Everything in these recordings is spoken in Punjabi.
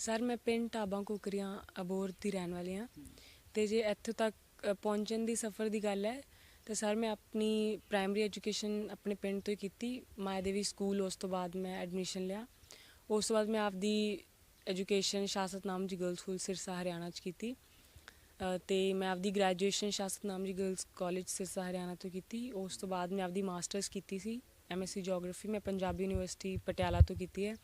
ਸਰ ਮੈਂ ਪਿੰਡ ਢਾਬਾਂ ਕੋਕਰੀਆਂ ਅਬੋਰ ਦੀ ਰਹਿਣ ਵਾਲੀ ਹਾਂ ਤੇ ਜੇ ਇੱਥੋਂ ਤੱਕ ਪਹੁੰਚਣ ਦੀ ਸਫ਼ਰ ਦੀ ਗੱਲ ਹੈ ਤਾਂ ਸਰ ਮੈਂ ਆਪਣੀ ਪ੍ਰਾਇਮਰੀ ਐਜੂਕੇਸ਼ਨ ਆਪਣੇ ਪਿੰਡ ਤੋਂ ਹੀ ਕੀਤੀ। ਮਾਇਆ ਦੇਵੀ ਸਕੂਲ ਉਸ ਤੋਂ ਬਾਅਦ ਮੈਂ ਐਡਮਿਸ਼ਨ ਲਿਆ। ਉਸ ਤੋਂ ਬਾਅਦ ਮੈਂ ਆਪਦੀ ਐਜੂਕੇਸ਼ਨ ਸ਼ਾਸਤਨਾਮ ਜੀ ਗਰਲਸ ਸਕੂਲ ਸਿਰਸਾ ਹਰਿਆਣਾ ਚ ਕੀਤੀ। ਅ, ਤੇ ਮੈਂ ਆਪਦੀ ਗ੍ਰੈਜੂਏਸ਼ਨ ਸ਼ਾਸਤਨਾਮ ਜੀ ਗਰਲਸ ਕਾਲਜ ਸਿਰਸਾ ਹਰਿਆਣਾ ਤੋਂ ਕੀਤੀ। ਉਸ ਤੋਂ ਬਾਅਦ ਮੈਂ ਆਪਦੀ ਮਾਸਟਰਸ ਕੀਤੀ ਸੀ ਐਮਐਸਸੀ ਜੀਓਗ੍ਰਾਫੀ। ਮੈਂ ਪੰਜਾਬੀ ਯੂਨੀਵਰਸਿਟੀ ਪਟਿਆਲਾ ਤੋਂ ਕੀਤੀ ਹੈ।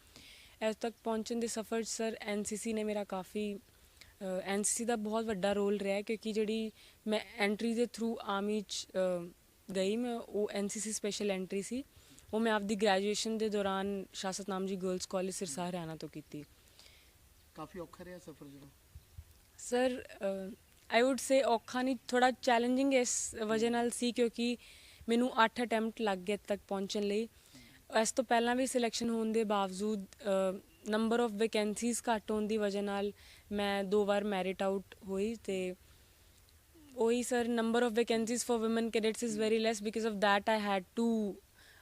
ਇਸ ਤੱਕ ਪਹੁੰਚਣ ਦੇ ਸਫ਼ਰ 'ਚ ਸਰ ਐਨਸੀਸੀ ਨੇ ਮੇਰਾ ਕਾਫੀ ਐਨਸੀਸੀ ਦਾ ਬਹੁਤ ਵੱਡਾ ਰੋਲ ਰਿਹਾ ਕਿਉਂਕਿ ਜਿਹੜੀ ਮੈਂ ਐਂਟਰੀ ਦੇ ਥਰੂ ਆਰਮੀ 'ਚ ਗਈ ਮੈਂ ਉਹ ਐਨਸੀਸੀ ਸਪੈਸ਼ਲ ਐਂਟਰੀ ਸੀ। ਉਹ ਮੈਂ ਆਪਦੀ ਗ੍ਰੈਜੂਏਸ਼ਨ ਦੇ ਦੌਰਾਨ ਸ਼ਾਸਤਨਾਮ ਜੀ ਗਰਲਸ ਕਾਲਜ ਸਿਰਸਾ ਹਰਿਆਣਾ ਤੋਂ ਕੀਤੀ। ਕਾਫੀ ਔਖਾ ਰਿਹਾ ਸਫ਼ਰ ਜਿਹੜਾ? ਸਰ ਆਈ ਊਡ ਸੇ ਔਖਾ ਨਹੀਂ ਥੋੜਾ ਚੈਲੰਜਿੰਗ ਇਸ ਵਜ੍ਹਾ ਨਾਲ ਸੀ ਕਿਉਂਕਿ ਮੈਨੂੰ 8 ਅਟੈਂਪਟ ਲੱਗ ਗਏ ਤੱਕ ਪਹੁੰਚਣ ਲਈ। ਇਸ ਤੋਂ ਪਹਿਲਾਂ ਵੀ ਸਿਲੈਕਸ਼ਨ ਹੋਣ ਦੇ ਬਾਵਜੂਦ ਨੰਬਰ ਆਫ ਵੈਕੈਂਸੀਜ਼ ਘੱਟ ਹੋਣ ਦੀ ਵਜ੍ਹਾ ਨਾਲ ਮੈਂ ਦੋ ਵਾਰ ਮੈਰਿਟ ਆਊਟ ਹੋਈ ਤੇ ਉਹੀ sir number of vacancies for women cadets is very less because of that I had to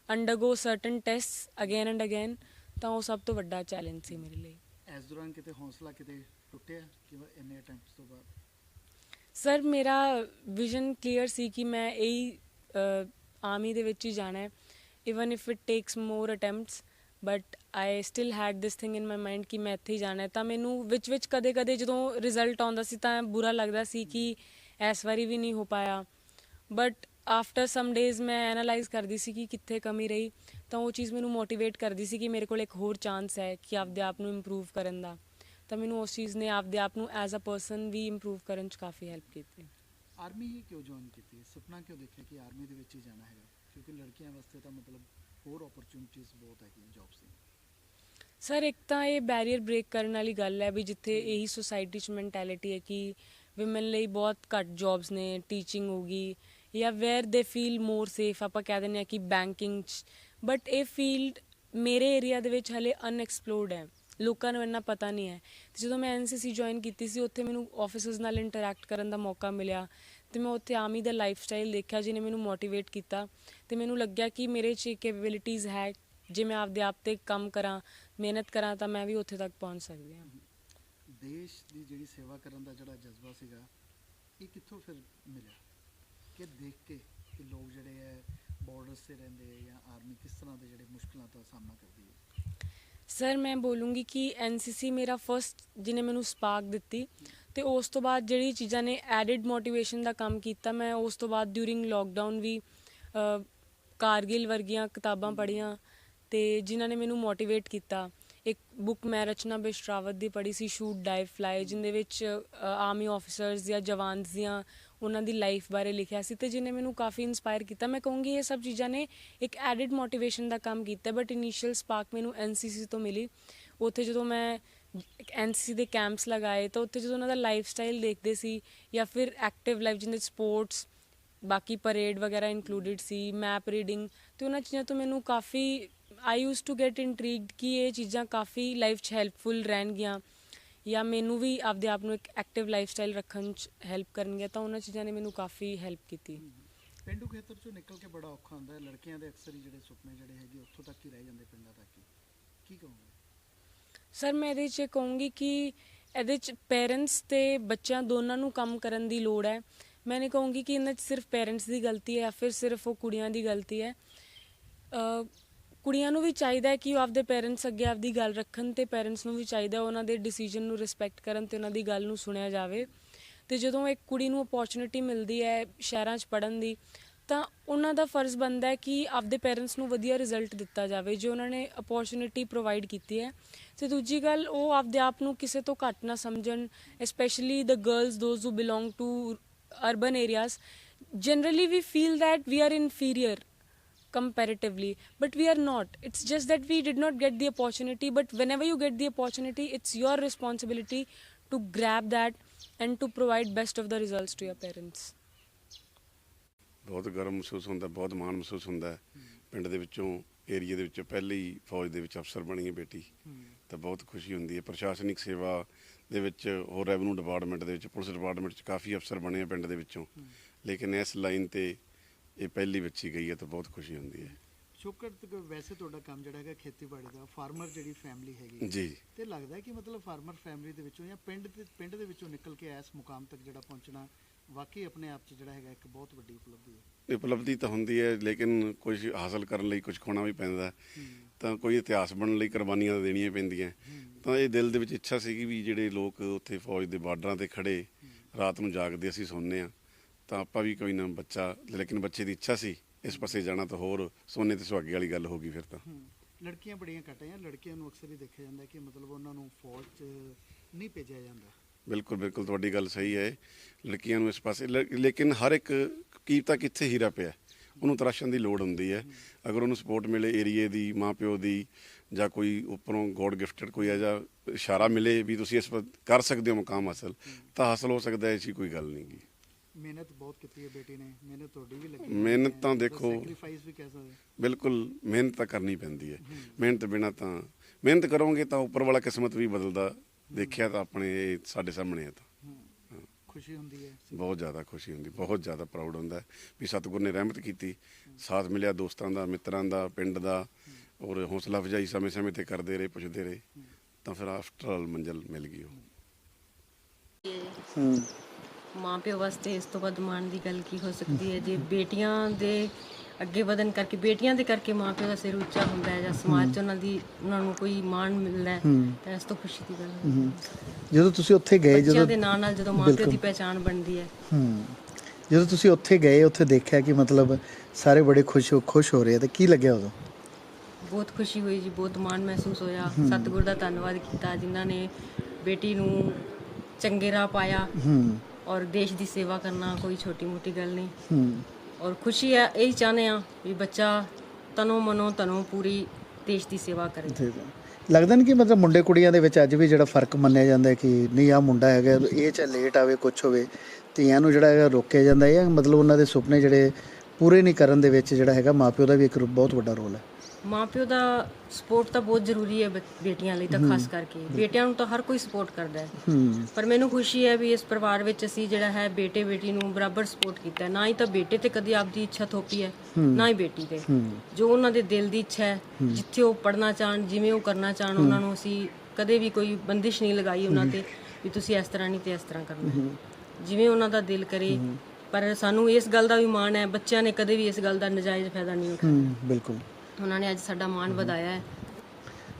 undergo certain test again and again ਤਾਂ ਉਹ ਸਭ ਤੋਂ ਵੱਡਾ ਚੈਲੰਜ ਸੀ ਮੇਰੇ ਲਈ। ਇਸ ਦੌਰਾਨ ਕਿਤੇ ਹੌਸਲਾ ਕਿਤੇ ਟੁੱਟਿਆ? ਕਿ ਇੰਨੇ ਅਟੈਂਪਟਸ ਤੋਂ ਬਾਅਦ? ਸਰ ਮੇਰਾ ਵਿਜ਼ਨ ਕਲੀਅਰ ਸੀ ਕਿ ਮੈਂ ਇਹੀ ਆਰਮੀ ਦੇ ਵਿੱਚ ਹੀ ਜਾਣਾ ਹੈ। Even if it takes more attempts but I still had this thing in my mind ਕਿ ਮੈਂ ਇੱਥੇ ਹੀ ਜਾਣਾ ਹੈ ਤਾਂ ਮੈਨੂੰ ਵਿੱਚ ਵਿੱਚ ਕਦੇ ਕਦੇ ਜਦੋਂ ਰਿਜ਼ਲਟ ਆਉਂਦਾ ਸੀ ਤਾਂ ਬੁਰਾ ਲੱਗਦਾ ਸੀ ਕਿ ਇਸ ਵਾਰੀ ਵੀ ਨਹੀਂ ਹੋ ਪਾਇਆ ਬਟ ਆਫਟਰ ਸਮ ਡੇਜ਼ ਮੈਂ ਐਨਾਲਾਈਜ਼ ਕਰਦੀ ਸੀ ਕਿ ਕਿੱਥੇ ਕਮੀ ਰਹੀ ਤਾਂ ਉਹ ਚੀਜ਼ ਮੈਨੂੰ ਮੋਟੀਵੇਟ ਕਰਦੀ ਸੀ ਕਿ ਮੇਰੇ ਕੋਲ ਇੱਕ ਹੋਰ ਚਾਂਸ ਹੈ ਕਿ ਆਪਦੇ ਆਪ ਨੂੰ ਇੰਪਰੂਵ ਕਰਨ ਦਾ ਤਾਂ ਮੈਨੂੰ ਉਸ ਚੀਜ਼ ਨੇ ਆਪਦੇ ਆਪ ਨੂੰ ਐਜ਼ ਅ ਪਰਸਨ ਵੀ ਇੰਪਰੂਵ ਕਰਨ 'ਚ ਕਾਫੀ ਹੈਲਪ ਕੀਤੀ ਆਰਮੀ ਹੀ ਕਿਉਂ ਜੁਆਇਨ ਕੀਤੀ ਸੁਪਨਾ ਕਿਉਂ ਦੇਖਿਆ ਕਿ ਆਰਮੀ ਦੇ ਵਿੱਚ ਹੀ ਜਾਣਾ ਹੈਗਾ ਕਿਉਂਕਿ ਲੜਕੀਆਂ ਵਾਸਤੇ ਤਾਂ ਮਤਲਬ ਹੋਰ ਓਪਰਚੁਨਿਟੀਜ਼ ਬਹੁਤ ਹੈਗੀਆਂ ਜੌਬਸ ਦੀਆਂ। ਸਰ ਇੱਕ ਤਾਂ ਇਹ ਬੈਰੀਅਰ ਬ੍ਰੇਕ ਕਰਨ ਵਾਲੀ ਗੱਲ ਹੈ ਵੀ ਜਿੱਥੇ ਇਹੀ ਸੋਸਾਇਟੀ 'ਚ ਮੈਂਟੈਲਿਟੀ ਹੈ ਕਿ ਔਮਨ ਲਈ ਬਹੁਤ ਘੱਟ ਜੌਬਸ ਨੇ ਟੀਚਿੰਗ ਹੋਗੀ ਜਾਂ ਵੇਅਰ ਦੇ ਫੀਲ ਮੋਰ ਸੇਫ ਆਪਾਂ ਕਹਿ ਦਿੰਦੇ ਆ ਕਿ ਬੈਂਕਿੰਗ 'ਚ। ਬਟ ਇਹ ਫੀਲਡ ਮੇਰੇ ਏਰੀਆ ਦੇ ਵਿੱਚ ਹਲੇ ਅਨਐਕਸਪਲੋਰਡ ਹੈ। ਲੋਕਾਂ ਨੂੰ ਇੰਨਾ ਪਤਾ ਨਹੀਂ ਹੈ। ਤੇ ਜਦੋਂ ਮੈਂ ਐਨਸੀਸੀ ਜੁਆਇਨ ਕੀਤੀ ਸੀ ਉੱਥੇ ਮੈਨੂੰ ਆਫਿਸਰਸ ਨਾਲ ਇੰਟਰੈਕਟ ਕਰਨ ਦਾ ਮੌਕਾ ਮਿਲਿਆ। ਤੇ ਮੈਂ ਉੱਥੇ ਆਰਮੀ ਦਾ ਲਾਈਫ ਸਟਾਈਲ ਦੇਖਿਆ ਜਿਹਨੇ ਮੈਨੂੰ ਮੋਟੀਵੇਟ ਕੀਤਾ ਤੇ ਮੈਨੂੰ ਲੱਗਿਆ ਕਿ ਮੇਰੇ 'ਚ ਕੈਪੇਬਿਲਿਟੀਜ਼ ਹੈ। ਜੇ ਮੈਂ ਆਪਦੇ ਆਪ ਤੇ ਕੰਮ ਕਰਾਂ, ਮਿਹਨਤ ਕਰਾਂ, ਤਾਂ ਮੈਂ ਵੀ ਉੱਥੇ ਤੱਕ ਪਹੁੰਚ ਸਕਦੀ ਹਾਂ। ਦੇਸ਼ ਦੀ ਜਿਹੜੀ ਸੇਵਾ ਕਰਨ ਦਾ ਜਿਹੜਾ ਜਜ਼ਬਾ ਸੀਗਾ, ਇਹ ਕਿੱਥੋਂ ਫਿਰ ਮਿਲਿਆ? ਕਿ ਦੇਖ ਕੇ ਕਿ ਲੋਕ ਜਿਹੜੇ ਹੈ ਬਾਰਡਰਸ ਤੇ ਰਹਿੰਦੇ ਜਾਂ ਆਰਮੀ ਕਿਸ ਤਰ੍ਹਾਂ ਦੇ ਜਿਹੜੇ ਮੁਸ਼ਕਲਾਂ ਦਾ ਸਾਹਮਣਾ ਕਰਦੀ ਹੈ ਸਰ ਮੈਂ ਬੋਲੂੰਗੀ ਕਿ ਐਨਸੀਸੀ ਮੇਰਾ ਫਰਸਟ ਜਿਹਨੇ ਮੈਨੂੰ ਸਪਾਰਕ ਦਿੱਤੀ ਤੇ ਉਸ ਤੋਂ ਬਾਅਦ ਜਿਹੜੀ ਚੀਜ਼ਾਂ ਨੇ ਐਡਿਡ ਮੋਟੀਵੇਸ਼ਨ ਦਾ ਕੰਮ ਕੀਤਾ ਮੈਂ ਉਸ ਤੋਂ ਬਾਅਦ ਡਿਊਰਿੰਗ ਲੋਕਡਾਊਨ ਵੀ ਅ, ਕਾਰਗਿਲ ਵਰਗੀਆਂ ਕਿਤਾਬਾਂ ਪੜ੍ਹੀਆਂ ਤੇ ਜਿਨ੍ਹਾਂ ਨੇ ਮੈਨੂੰ ਮੋਟੀਵੇਟ ਕੀਤਾ। ਇੱਕ ਬੁੱਕ ਮੈਂ ਰਚਨਾ ਬਿਸ਼ਰਾਵਤ ਦੀ ਪੜ੍ਹੀ ਸੀ ਸ਼ੂਟ ਡਾਈਵ ਫਲਾਈ ਜਿੰਦੇ ਵਿੱਚ ਆਰਮੀ ਆਫੀਸਰਸ ਜਾਂ ਜਵਾਨਸ ਦੀਆਂ ਉਹਨਾਂ ਦੀ ਲਾਈਫ ਬਾਰੇ ਲਿਖਿਆ ਸੀ ਤੇ ਜਿਹਨੇ ਮੈਨੂੰ ਕਾਫੀ ਇਨਸਪਾਇਰ ਕੀਤਾ। ਮੈਂ ਕਹੂੰਗੀ ਇਹ ਸਭ ਚੀਜ਼ਾਂ ਨੇ ਇੱਕ ਐਡਿਡ ਮੋਟੀਵੇਸ਼ਨ ਦਾ ਕੰਮ ਕੀਤਾ ਬਟ ਇਨੀਸ਼ੀਅਲ ਸਪਾਰਕ ਮੈਨੂੰ ਐਨਸੀਸੀ ਤੋਂ ਮਿਲੀ। ਉੱਥੇ ਜਦੋਂ ਮੈਂ ਐਨਸੀਸੀ ਦੇ ਕੈਂਪਸ ਲਗਾਏ, ਤਾਂ ਉੱਥੇ ਜਦੋਂ ਉਹਨਾਂ ਦਾ ਲਾਈਫ ਸਟਾਈਲ ਦੇਖਦੇ ਸੀ ਜਾਂ ਫਿਰ ਐਕਟਿਵ ਲਾਈਫ ਜਿੰਦੇ ਸਪੋਰਟਸ ਬਾਕੀ ਪਰੇਡ ਵਗੈਰਾ ਇਨਕਲੂਡਡ ਸੀ ਮੈਪ ਰੀਡਿੰਗ ਤੇ ਉਹਨਾਂ ਚੀਜ਼ਾਂ ਤੋਂ ਮੈਨੂੰ ਕਾਫੀ I use to get intrigued ਕਿ ਇਹ ਚੀਜ਼ਾਂ ਕਾਫੀ ਲਾਈਫ 'ਚ ਹੈਲਪਫੁਲ ਰਹਿਣਗੀਆਂ। ਜਾਂ ਮੈਨੂੰ ਵੀ ਆਪਦੇ ਆਪ ਨੂੰ ਇੱਕ ਐਕਟਿਵ ਲਾਈਫ ਸਟਾਈਲ ਰੱਖਣ 'ਚ ਹੈਲਪ ਕਰਨਗੀਆਂ ਤਾਂ ਉਹਨਾਂ ਚੀਜ਼ਾਂ ਨੇ ਮੈਨੂੰ ਕਾਫੀ ਹੈਲਪ ਕੀਤੀ। ਪਿੰਡੂ ਖੇਤਰ ਚੋਂ ਨਿਕਲ ਕੇ ਬੜਾ ਔਖਾ ਹੁੰਦਾ ਹੈ। ਲੜਕੀਆਂ ਦੇ ਅਕਸਰ ਹੀ ਜਿਹੜੇ ਸੁਪਨੇ ਜਿਹੜੇ ਹੈਗੇ ਉੱਥੋਂ ਤੱਕ ਹੀ ਰਹਿ ਜਾਂਦੇ ਪਿੰਡਾਂ ਤੱਕ ਹੀ। ਕੀ ਕਹੋਗੇ? ਸਰ ਮੈਂ ਇਹਦੇ 'ਚ ਕਹੂੰਗੀ ਕਿ ਇਹਦੇ 'ਚ ਪੇਰੈਂਟਸ ਤੇ ਬੱਚਿਆਂ ਦੋਨਾਂ ਨੂੰ ਕੰਮ ਕਰਨ ਦੀ ਲੋੜ ਹੈ। ਮੈਂ ਨਹੀਂ ਕਹੂੰਗੀ ਕਿ ਇਹਨਾਂ 'ਚ ਸਿਰਫ ਪੇਰੈਂਟਸ ਦੀ ਗਲਤੀ ਹੈ ਜਾਂ ਫਿਰ ਸਿਰਫ ਉਹ ਕੁੜੀਆਂ ਦੀ ਗਲਤੀ ਹੈ। ਅ, ਕੁੜੀਆਂ ਨੂੰ ਵੀ ਚਾਹੀਦਾ ਹੈ ਕਿ ਉਹ ਆਪਦੇ ਪੇਰੈਂਟਸ ਅੱਗੇ ਆਪਦੀ ਗੱਲ ਰੱਖਣ ਤੇ ਪੇਰੈਂਟਸ ਨੂੰ ਵੀ ਚਾਹੀਦਾ ਉਹਨਾਂ ਦੇ ਡਿਸੀਜਨ ਨੂੰ ਰਿਸਪੈਕਟ ਕਰਨ ਤੇ ਉਹਨਾਂ ਦੀ ਗੱਲ ਨੂੰ ਸੁਣਿਆ ਜਾਵੇ। ਤੇ ਜਦੋਂ ਇੱਕ ਕੁੜੀ ਨੂੰ ਅਪੋਰਚੁਨਿਟੀ ਮਿਲਦੀ ਹੈ ਸ਼ਹਿਰਾਂ 'ਚ ਪੜ੍ਹਨ ਦੀ, ਤਾਂ ਉਹਨਾਂ ਦਾ ਫਰਜ਼ ਬਣਦਾ ਹੈ ਕਿ ਆਪਦੇ ਪੇਰੈਂਟਸ ਨੂੰ ਵਧੀਆ ਰਿਜ਼ਲਟ ਦਿੱਤਾ ਜਾਵੇ, ਜੇ ਉਹਨਾਂ ਨੇ ਅਪੋਰਚੁਨਿਟੀ ਪ੍ਰੋਵਾਈਡ ਕੀਤੀ ਹੈ। ਤੇ ਦੂਜੀ ਗੱਲ, ਉਹ ਆਪਦੇ ਆਪ ਨੂੰ ਕਿਸੇ ਤੋਂ ਘੱਟ ਨਾ ਸਮਝਣ specially the girls those who belong to urban areas generally we feel that we are inferior comparatively but we are not it's just that we did not get the opportunity but whenever you get the opportunity it's your responsibility to grab that and to provide best of the results to your parents ਬਹੁਤ ਗਰਮ ਮਹਿਸੂਸ ਹੁੰਦਾ ਬਹੁਤ ਮਾਣ ਮਹਿਸੂਸ ਹੁੰਦਾ ਹੈ। ਪਿੰਡ ਦੇ ਵਿੱਚੋਂ ਏਰੀਆ ਦੇ ਵਿੱਚੋਂ ਪਹਿਲੀ ਫੌਜ ਦੇ ਵਿੱਚ ਅਫਸਰ ਬਣੀ ਹੈ ਬੇਟੀ ਤਾਂ ਬਹੁਤ ਖੁਸ਼ੀ ਹੁੰਦੀ ਹੈ ਪ੍ਰਸ਼ਾਸਨਿਕ ਸੇਵਾ ਦੇ ਵਿੱਚ ਹੋਰ ਰੈਵਨਿਊ ਡਿਪਾਰਟਮੈਂਟ ਦੇ ਵਿੱਚ ਪੁਲਿਸ ਡਿਪਾਰਟਮੈਂਟ 'ਚ ਕਾਫੀ ਅਫਸਰ ਬਣੇ ਆ ਪਿੰਡ ਦੇ ਵਿੱਚੋਂ ਲੇਕਿਨ ਇਸ ਲਾਈਨ ਤੇ ਇਹ ਪਹਿਲੀ ਬੱਚੀ ਗਈ ਹੈ ਤਾਂ ਬਹੁਤ ਖੁਸ਼ੀ ਹੁੰਦੀ ਹੈ। ਸ਼ੁਕਰ ਤੇ ਵੈਸੇ ਤੁਹਾਡਾ ਕੰਮ ਜਿਹੜਾ ਹੈਗਾ ਖੇਤੀਬਾੜੀ ਦਾ ਫਾਰਮਰ ਜਿਹੜੀ ਫੈਮਿਲੀ ਹੈਗੀ ਜੀ। ਤੇ ਲੱਗਦਾ ਹੈ ਕਿ ਮਤਲਬ ਫਾਰਮਰ ਫੈਮਿਲੀ ਦੇ ਵਿੱਚੋਂ ਜਾਂ ਪਿੰਡ ਦੇ ਪਿੰਡ ਦੇ ਵਿੱਚੋਂ ਨਿਕਲ ਕੇ ਇਸ ਮੁਕਾਮ ਤੱਕ ਜਿਹੜਾ ਪਹੁੰਚਣਾ ਵਾਕਈ ਆਪਣੇ ਆਪ 'ਚ ਜਿਹੜਾ ਹੈਗਾ ਇੱਕ ਬਹੁਤ ਵੱਡੀ ਉਪਲਬਧੀ ਹੈ। ਇਹ ਉਪਲਬਧੀ ਤਾਂ ਹੁੰਦੀ ਹੈ ਲੇਕਿਨ ਕੁਝ ਹਾਸਲ ਕਰਨ ਲਈ ਕੁਝ ਖੋਣਾ ਵੀ ਪੈਂਦਾ। ਤਾਂ ਕੋਈ ਇਤਿਹਾਸ ਬਣਨ ਲਈ ਕੁਰਬਾਨੀਆਂ ਤਾਂ ਦੇਣੀਆਂ ਪੈਂਦੀਆਂ। ਤਾਂ ਇਹ ਦਿਲ ਦੇ ਵਿੱਚ ਇੱਛਾ ਸੀਗੀ ਵੀ ਜਿਹੜੇ ਲੋਕ ਉੱਥੇ ਫੌਜ ਦੇ ਬਾਰਡਰਾਂ ਤੇ ਖੜੇ ਰਾਤ ਨੂੰ ਜਾਗਦੇ ਅਸੀਂ ਸੌਂਦੇ ਆ ਤਾਂ ਆਪਾਂ ਵੀ ਕੋਈ ਨਾ ਬੱਚਾ ਲੇਕਿਨ ਬੱਚੇ ਦੀ ਇੱਛਾ ਸੀ ਇਸ ਪਾਸੇ ਜਾਣਾ ਤਾਂ ਹੋਰ ਸੋਨੇ ਤੇ ਸੁਹਾਗੇ ਵਾਲੀ ਗੱਲ ਹੋ ਗਈ ਫਿਰ ਤਾਂ। ਲੜਕੀਆਂ ਬੜੀਆਂ ਘੱਟ ਆ ਲੜਕੀਆਂ ਨੂੰ ਅਕਸਰ ਹੀ ਦੇਖਿਆ ਜਾਂਦਾ ਕਿ ਮਤਲਬ ਉਹਨਾਂ ਨੂੰ ਫੌਜ 'ਚ ਨਹੀਂ ਭੇਜਿਆ ਜਾਂਦਾ। ਬਿਲਕੁਲ ਬਿਲਕੁਲ ਤੁਹਾਡੀ ਗੱਲ ਸਹੀ ਹੈ ਲੜਕੀਆਂ ਨੂੰ ਇਸ ਪਾਸੇ ਲੇਕਿਨ ਹਰ ਇੱਕ ਕੀਮਤਾ ਕਿੱਥੇ ਹੀਰਾ ਪਿਆ ਉਹਨੂੰ ਤਰਾਸ਼ਣ ਦੀ ਲੋੜ ਹੁੰਦੀ ਹੈ। ਅਗਰ ਉਹਨੂੰ ਸਪੋਰਟ ਮਿਲੇ ਏਰੀਏ ਦੀ ਮਾਪਿਓ ਦੀ ਜਾਂ ਕੋਈ ਉੱਪਰੋਂ ਗੋਡ ਗਿਫਟਡ ਕੋਈ ਐਜਾ ਇਸ਼ਾਰਾ ਮਿਲੇ ਵੀ ਤੁਸੀਂ ਇਸ ਪਰ ਕਰ ਸਕਦੇ ਹੋ ਮੁਕਾਮ ਹਾਸਲ ਤਾਂ ਹਾਸਲ ਹੋ ਸਕਦਾ ਹੈ ਐਸੀ ਕੋਈ ਗੱਲ ਨਹੀਂ ਗੀ। ਮਿਹਨਤ ਬਹੁਤ ਕੀਤੀ ਹੈ ਬੇਟੀ ਨੇ ਮਿਹਨਤ ਤੁਹਾਡੀ ਵੀ ਲੱਗੀ ਮਿਹਨਤ ਤਾਂ ਦੇਖੋ- ਸੈਕਰੀਫਾਈਸ ਵੀ ਕਹਿ ਸਕਦੇ ਬਿਲਕੁਲ ਮਿਹਨਤ ਤਾਂ ਕਰਨੀ ਪੈਂਦੀ ਹੈ। ਮਿਹਨਤ ਬਿਨਾ ਤਾਂ ਮਿਹਨਤ ਕਰੋਗੇ ਤਾਂ ਉੱਪਰ ਵਾਲਾ ਕਿਸਮਤ ਵੀ ਬਦਲਦਾ। ਦੇਖਿਆ ਤਾਂ ਆਪਣੇ ਇਹ ਸਾਡੇ ਸਾਹਮਣੇ ਹੈ ਤਾਂ। ਖੁਸ਼ੀ ਹੁੰਦੀ ਹੈ। ਬਹੁਤ ਜ਼ਿਆਦਾ ਖੁਸ਼ੀ ਹੁੰਦੀ ਬਹੁਤ ਜ਼ਿਆਦਾ ਪ੍ਰਾਊਡ ਹੁੰਦਾ ਵੀ ਸਤਿਗੁਰ ਨੇ ਰਹਿਮਤ ਕੀਤੀ। ਸਾਥ ਮਿਲਿਆ ਦੋਸਤਾਂ ਦਾ ਮਿੱਤਰਾਂ ਦਾ ਪਿੰਡ ਦਾ ਔਰ ਹੌਸਲਾ ਅਫਜਾਈ ਸਮੇਂ-ਸਮੇਂ ਤੇ ਕਰਦੇ ਰਹੇ ਪੁੱਛਦੇ ਰਹੇ। ਤਾਂ ਫਿਰ ਆਫਟਰ ਆਲ ਮੰਜ਼ਲ ਮਿਲ ਗਈ ਉਹ। ਹੂੰ। ਮਾਂ ਪਿਓ ਵਾਸਤੇ ਇਸ ਤੋਂ ਵੱਧ ਮਾਣ ਦੀ ਗੱਲ ਕੀ ਹੋ ਸਕਦੀ ਹੈ? ਜੇ ਬੇਟੀਆਂ ਦੇ ਅੱਗੇ ਵਧਣ ਕਰਕੇ ਬੇਟੀਆਂ ਦੇ ਕਰਕੇ ਮਾਂ ਪਿਓ ਦਾ ਸਿਰ ਉੱਚਾ ਹੁੰਦਾ ਹੈ ਜਾਂ ਸਮਾਜ 'ਚ ਉਹਨਾਂ ਦੀ ਉਹਨਾਂ ਨੂੰ ਕੋਈ ਮਾਣ ਮਿਲਦਾ ਹੈ ਤਾਂ ਇਸ ਤੋਂ ਖੁਸ਼ੀ ਦੀ ਗੱਲ ਹੈ। ਜਦੋਂ ਤੁਸੀਂ ਉੱਥੇ ਗਏ ਬੱਚਿਆਂ ਜਦੋਂ ਦੇ ਨਾਲ ਨਾਲ ਜਦੋਂ ਮਾਂ ਪਿਓ ਦੀ ਪਹਿਚਾਣ ਬਣਦੀ ਹੈ। ਜਦੋਂ ਤੁਸੀਂ ਉੱਥੇ ਗਏ ਉੱਥੇ ਦੇਖਿਆ ਕਿ ਮਤਲਬ ਸਾਰੇ ਬੜੇ ਖੁਸ਼ ਹੋ ਖੁਸ਼ ਹੋ ਰਹੇ ਤੇ ਕੀ ਲੱਗਿਆ ਉਦੋਂ? ਬਹੁਤ ਖੁਸ਼ੀ ਹੋਈ ਜੀ ਬਹੁਤ ਮਾਣ ਮਹਿਸੂਸ ਹੋਇਆ। ਸਤਿਗੁਰ ਦਾ ਧੰਨਵਾਦ ਕੀਤਾ ਜਿਨ੍ਹਾਂ ਨੇ ਬੇਟੀ ਨੂੰ ਚੰਗੇ ਰਾਹ ਪਾਇਆ। ਔਰ ਦੇਸ਼ ਦੀ ਸੇਵਾ ਕਰਨਾ ਕੋਈ ਛੋਟੀ ਮੋਟੀ ਗੱਲ ਨਹੀਂ। ਹੂੰ। ਔਰ ਖੁਸ਼ੀ ਹੈ ਇਹੀ ਚਾਹੁੰਦੇ ਆ ਵੀ ਬੱਚਾ ਤਨੋਂ ਮਨੋਂ ਧਨੋਂ ਪੂਰੀ ਦੇਸ਼ ਦੀ ਸੇਵਾ ਕਰੇ। ਤੇ ਲੱਗਦਾ ਨਹੀਂ ਕਿ ਮਤਲਬ ਮੁੰਡੇ ਕੁੜੀਆਂ ਦੇ ਵਿੱਚ ਅੱਜ ਵੀ ਜਿਹੜਾ ਫ਼ਰਕ ਮੰਨਿਆ ਜਾਂਦਾ ਹੈ ਕਿ ਨਹੀਂ ਆ ਮੁੰਡਾ ਹੈਗਾ ਇਹ ਚ ਲੇਟ ਆਵੇ ਕੁਝ ਹੋਵੇ ਧੀਆਂ ਨੂੰ ਜਿਹੜਾ ਹੈਗਾ ਰੋਕਿਆ ਜਾਂਦਾ ਹੈ ਮਤਲਬ ਉਹਨਾਂ ਦੇ ਸੁਪਨੇ ਜਿਹੜੇ ਪੂਰੇ ਨਹੀਂ ਕਰਨ ਦੇ ਵਿੱਚ ਜਿਹੜਾ ਹੈਗਾ ਮਾਪਿਓ ਦਾ ਵੀ ਇੱਕ ਬਹੁਤ ਵੱਡਾ ਰੋਲ ਹੈ। ਮਾਪਿਓ ਦਾ ਸਪੋਰਟ ਤਾਂ ਬਹੁਤ ਜ਼ਰੂਰੀ ਹੈ ਬੇਟੀਆਂ ਲਈ ਤਾਂ ਖਾਸ ਕਰਕੇ। ਬੇਟਿਆਂ ਨੂੰ ਤਾਂ ਹਰ ਕੋਈ ਸਪੋਰਟ ਕਰਦਾ ਹੈ। ਪਰ ਮੈਨੂੰ ਖੁਸ਼ੀ ਹੈ ਵੀ ਇਸ ਪਰਿਵਾਰ ਵਿੱਚ ਅਸੀਂ ਜਿਹੜਾ ਹੈ ਬੇਟੇ ਬੇਟੀ ਨੂੰ ਬਰਾਬਰ ਸਪੋਰਟ ਕੀਤਾ ਨਾ ਹੀ ਤਾਂ ਬੇਟੇ ਤੇ ਕਦੀ ਆਪਦੀ ਇੱਛਾ ਥੋਪੀ ਹੈ ਨਾ ਹੀ ਬੇਟੀ ਤੇ। ਜੋ ਉਹਨਾਂ ਦੇ ਦਿਲ ਦੀ ਇੱਛਾ ਹੈ ਜਿੱਥੇ ਉਹ ਪੜਨਾ ਚਾਹਣ ਜਿਵੇਂ ਉਹ ਕਰਨਾ ਚਾਹਣ ਉਹਨਾਂ ਨੂੰ ਅਸੀਂ ਕਦੇ ਵੀ ਕੋਈ ਬੰਦਿਸ਼ ਨਹੀਂ ਲਗਾਈ ਉਹਨਾਂ ਤੇ ਵੀ ਤੁਸੀਂ ਇਸ ਤਰ੍ਹਾਂ ਨਹੀਂ ਤੇ ਇਸ ਤਰ੍ਹਾਂ ਕਰਨਾ। ਜਿਵੇਂ ਉਹਨਾਂ ਦਾ ਦਿਲ ਕਰੇ ਪਰ ਸਾਨੂੰ ਇਸ ਗੱਲ ਦਾ ਵੀ ਮਾਣ ਹੈ ਬੱਚਿਆਂ ਨੇ ਕਦੇ ਵੀ ਇਸ ਗੱਲ ਦਾ ਨਜਾਇਜ਼ ਫਾਇਦਾ ਨਹੀਂ ਉਠਾਇਆ। ਬਿਲਕੁਲ। ਉਹਨਾਂ ਨੇ ਅੱਜ ਸਾਡਾ ਮਾਣ ਵਧਾਇਆ ਹੈ।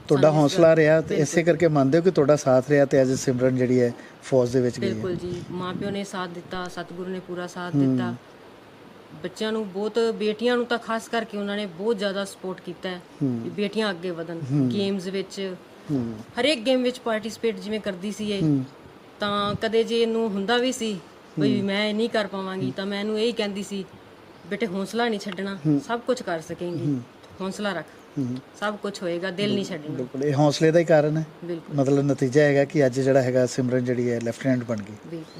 ਤੁਹਾਡਾ ਹੌਸਲਾ ਰਿਹਾ ਤੇ ਇਸੇ ਕਰਕੇ ਮੰਨਦੇ ਹੋ ਕਿ ਤੁਹਾਡਾ ਸਾਥ ਰਿਹਾ ਤੇ ਅੱਜ ਸਿਮਰਨ ਜਿਹੜੀ ਹੈ ਫੌਜ ਦੇ ਵਿੱਚ ਗਈ ਹੈ। ਬਿਲਕੁਲ ਜੀ ਮਾਪਿਓ ਨੇ ਸਾਥ ਦਿੱਤਾ ਸਤਿਗੁਰੂ ਨੇ ਪੂਰਾ ਸਾਥ ਦਿੱਤਾ। ਬੱਚਿਆਂ ਨੂੰ ਬਹੁਤ ਬੇਟੀਆਂ ਨੂੰ ਤਾਂ ਖਾਸ ਕਰਕੇ ਉਹਨਾਂ ਨੇ ਬਹੁਤ ਜ਼ਿਆਦਾ ਸਪੋਰਟ ਕੀਤਾ ਹੈ ਵੀ ਬੇਟੀਆਂ ਅੱਗੇ ਵਧਣ। ਗੇਮਸ ਵਿੱਚ ਹਰੇਕ ਗੇਮ ਵਿੱਚ ਪਾਰਟਿਸਿਪੇਟ ਜਿਵੇਂ ਕਰਦੀ ਸੀ ਇਹ ਤਾਂ ਕਦੇ ਜੇ ਇਹਨੂੰ ਹੁੰਦਾ ਵੀ ਸੀ ਵੀ ਮੈਂ ਇਹ ਨਹੀਂ ਕਰ ਪਾਵਾਂਗੀ ਤਾਂ ਮੈਂ ਇਹਨੂੰ ਇਹੀ ਕਹਿੰਦੀ ਸੀ ਬੇਟੇ ਹੌਸਲਾ ਨਹੀਂ ਛੱਡਣਾ ਸਭ ਕੁਝ ਕਰ ਸਕੇਂਗੀ। ਹੌਸਲਾ ਰੱਖ। ਸਭ ਕੁਝ ਹੋਏਗਾ ਦਿਲ ਨਹੀਂ ਛੱਡਣਾ ਬਿਲਕੁਲ ਇਹ ਹੌਸਲੇ ਦਾ ਹੀ ਕਾਰਨ ਹੈ। ਬਿਲਕੁਲ। ਮਤਲਬ ਨਤੀਜਾ ਹੈਗਾ ਕਿ ਅੱਜ ਜਿਹੜਾ ਹੈਗਾ ਸਿਮਰਨ ਜਿਹੜੀ ਹੈ ਲੈਫਟੀਨੈਂਟ ਬਣ ਗਈ। ਬਿਲਕੁਲ।